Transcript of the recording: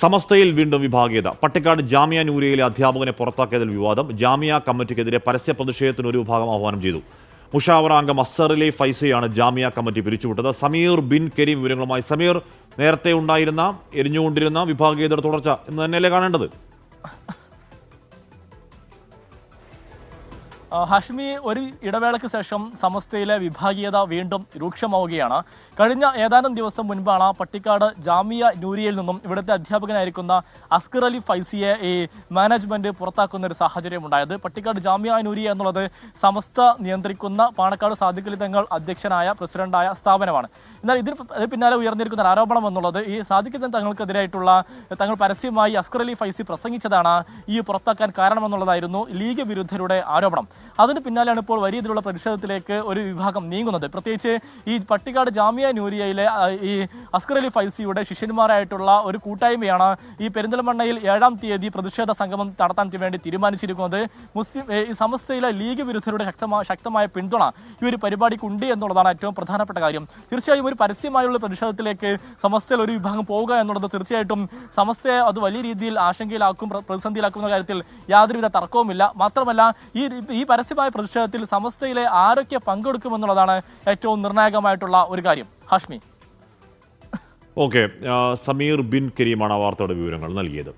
സമസ്തയിൽ വീണ്ടും വിഭാഗീയത. പട്ടിക്കാട് ജാമ്യ നൂരിയയിലെ അധ്യാപകനെ പുറത്താക്കിയതിൽ വിവാദം. ജാമ്യ കമ്മിറ്റിക്കെതിരെ പരസ്യ പ്രതിഷേധത്തിന് ഒരു വിഭാഗം ആഹ്വാനം ചെയ്തു. മുഷാവറ അംഗം അസറിലെ ഫൈസയാണ് ജാമ്യ കമ്മിറ്റി പിരിച്ചുവിട്ടത്. സമീർ ബിൻ കരീം വിവരങ്ങളുമായി. സമീർ നേരത്തെ ഉണ്ടായിരുന്ന എരിഞ്ഞുകൊണ്ടിരുന്ന വിഭാഗീയതയുടെ തുടർച്ച എന്ന് തന്നെയല്ലേ കാണേണ്ടത്? ഹാഷ്മി ഒരു ഇടവേളയ്ക്ക് ശേഷം സമസ്തയിലെ വിഭാഗീയത വീണ്ടും രൂക്ഷമാവുകയാണ്. കഴിഞ്ഞ ഏതാനും ദിവസം മുൻപാണ് പട്ടിക്കാട് ജാമിയ നൂരിയയിൽ നിന്നും ഇവിടുത്തെ അധ്യാപകനായിരിക്കുന്ന അസ്കർ അലി ഫൈസിയെ ഈ മാനേജ്മെന്റ് പുറത്താക്കുന്ന ഒരു സാഹചര്യം ഉണ്ടായത്. പട്ടിക്കാട് ജാമിയ നൂരിയ എന്നുള്ളത് സമസ്ത നിയന്ത്രിക്കുന്ന പാണക്കാട് സാദിഖലി തങ്ങൾ അധ്യക്ഷനായ പ്രസിഡന്റായ സ്ഥാപനമാണ്. എന്നാൽ ഇതിന് പിന്നാലെ ഉയർന്നിരിക്കുന്ന ആരോപണം എന്നുള്ളത് ഈ സാദിഖലി തങ്ങൾക്കെതിരായിട്ടുള്ള തങ്ങൾ പരസ്യമായി അസ്കർ അലി ഫൈസി പ്രസംഗിച്ചതാണ് ഈ പുറത്താക്കാൻ കാരണമെന്നുള്ളതായിരുന്നു ലീഗ് വിരുദ്ധരുടെ ആരോപണം. അതിന് പിന്നാലെയാണ് ഇപ്പോൾ വലിയ രീതിയിലുള്ള പ്രതിഷേധത്തിലേക്ക് ഒരു വിഭാഗം നീങ്ങുന്നത്. പ്രത്യേകിച്ച് ഈ പട്ടിക്കാട് ജാമിയ നൂരിയയിലെ ഈ അസ്കർ അലി ഫൈസിയുടെ ശിഷ്യന്മാരായിട്ടുള്ള ഒരു കൂട്ടായ്മയാണ് ഈ പെരിന്തൽമണ്ണയിൽ ഏഴാം തീയതി പ്രതിഷേധ സംഗമം നടത്താൻ വേണ്ടി തീരുമാനിച്ചിരിക്കുന്നത്. മുസ്ലിം ഈ സമസ്തയിലെ ലീഗ് വിരുദ്ധരുടെ ശക്തമായ ശക്തമായ പിന്തുണ ഈ ഒരു പരിപാടിക്ക് ഉണ്ട് എന്നുള്ളതാണ് ഏറ്റവും പ്രധാനപ്പെട്ട കാര്യം. തീർച്ചയായും ഒരു പരസ്യമായുള്ള പ്രതിഷേധത്തിലേക്ക് സമസ്തയിൽ ഒരു വിഭാഗം പോവുക എന്നുള്ളത് തീർച്ചയായിട്ടും സമസ്തയെ അത് വലിയ രീതിയിൽ ആശങ്കയിലാക്കും പ്ര- പ്രതിസന്ധിയിലാക്കുന്ന കാര്യത്തിൽ യാതൊരുവിധ തർക്കവുമില്ല. മാത്രമല്ല ഈ ഈ പരസ്യമായ പ്രതിഷേധത്തിൽ സമസ്തയിലെ ആരൊക്കെ പങ്കെടുക്കുമെന്നുള്ളതാണ് ഏറ്റവും നിർണായകമായിട്ടുള്ള ഒരു കാര്യം. ഹാഷ്മി. ഓക്കെ സമീർ ബിൻ കരീമാണ് ആ വാർത്തയുടെ വിവരങ്ങൾ നൽകിയത്.